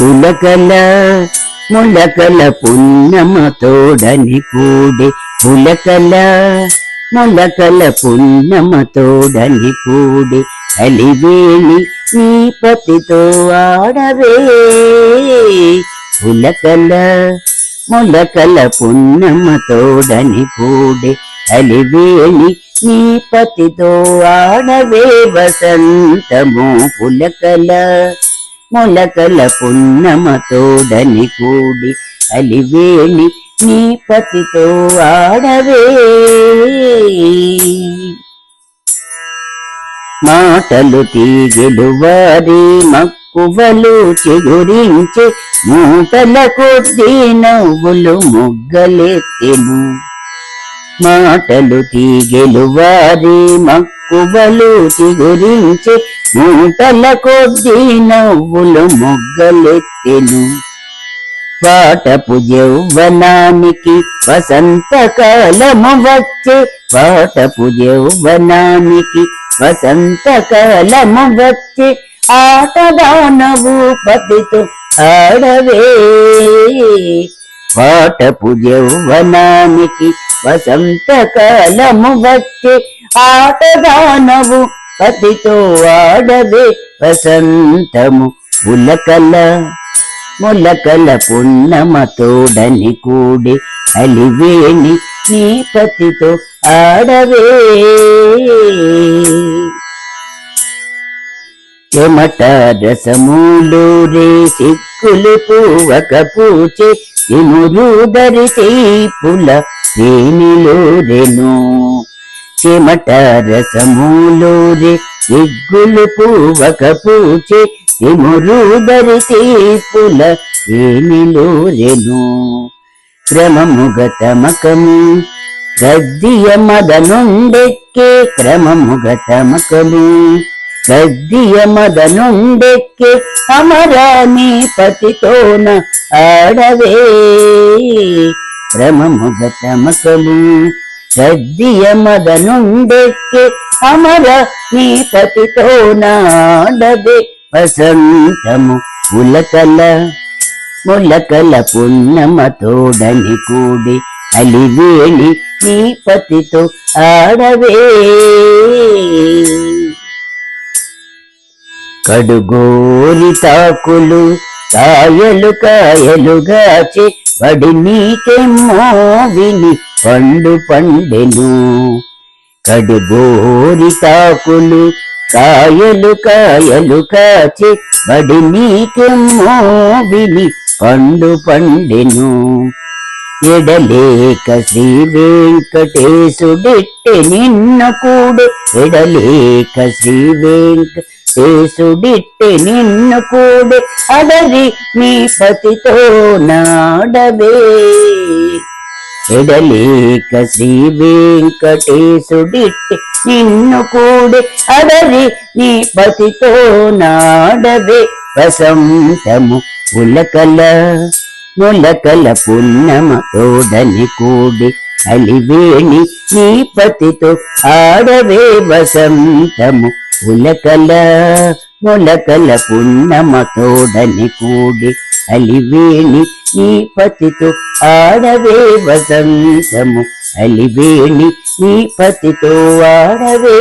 పులకల ములకల పున్నమ తోడని కూడే పులకల ములకల పున్నమ తోడని కూడే అలివేణి నీ పతితో ఆడవే. పులకల ములకల పున్నమ తోడని కూడే అలివేణి నీ పతితో ఆడవే వసంతము పులకల. మొలకల పున్నమతోడని కూడి అలివేణి నీ పతితో ఆడవే. మాటలు తీగెలు వారి మక్కువలు చిగురించి మూటల కొద్దీ నవ్వులు ముగ్గలెత్తెను. మాటలు తీగెలు వారి మక్కువలు చిగురించి మూటల కొద్ది నవ్వులు మొగ్గలెత్తెను. పాటపు యౌవనానికి వసంతకాలము వచ్చే పాటపు యౌవనానికి వసంతకాలము వచ్చే ఆటదానవు పతితో ఆడవే. పాటపు యౌవనానికి వసంతకాలము వచ్చే ఆటదానవు పతితో ఆడవే వసంతము ఉలకల ములకల పున్నమతోడని కూడి అలివేణి నీ పతితో ఆడవే. చెమట రసములు రే సిక్కులు పూవక పూచే తిమురు దరితే పుల తేనిలో రెను చెమట రసములు రే సిగ్గులు పువ్వక పూచే తిమురు దరితే పుల తేనిలో రెను క్రమముగ తమకము గద్దియ మదనుండెక్కే క్రమముగ తమకము గద్దియ మదనుండెక్కే అమరాని పతితోన ఆడవే. క్రమముగ తమకము గద్దియ మదనుండెక్కే అమర నీ పతితోన ఆడవే వసంతము ఉలకల ములకల పున్నమతోడని కూడి అలివేణి నీ పతితో ఆడవే. కడుగోరి తాకులు కాయలు కాయలుగాచి పడి నీకెమ్మో విని పండు పండెను. కడుగోరి తాకులు కాయలు కాయలు కాచి బడి నీకెమ్మో విని పండు పండెను. ఎడలేక శ్రీ వెంకటేశుడిట్టె నిన్న కూడు. ఎడలేక శ్రీ వెంకటేశుడిట్టె నిన్న కూడు. అడరి నీ పతితో నాడవే. చెడలేక శ్రీ వెంకటేశుడిట్టి నిన్ను కూడి అడవి నీ పతితో నాడవే. వసంతము ఉలకల ములకల పున్నమ తోడని కూడి అలివేణి నీ పతితో ఆడవే. వసంతము ఉలకల ములకల పున్నమ తోడని కూడి అలివేణి నీ పతితో ఆడవే వసంతము అలివేణి నీ పతితో ఆడవే.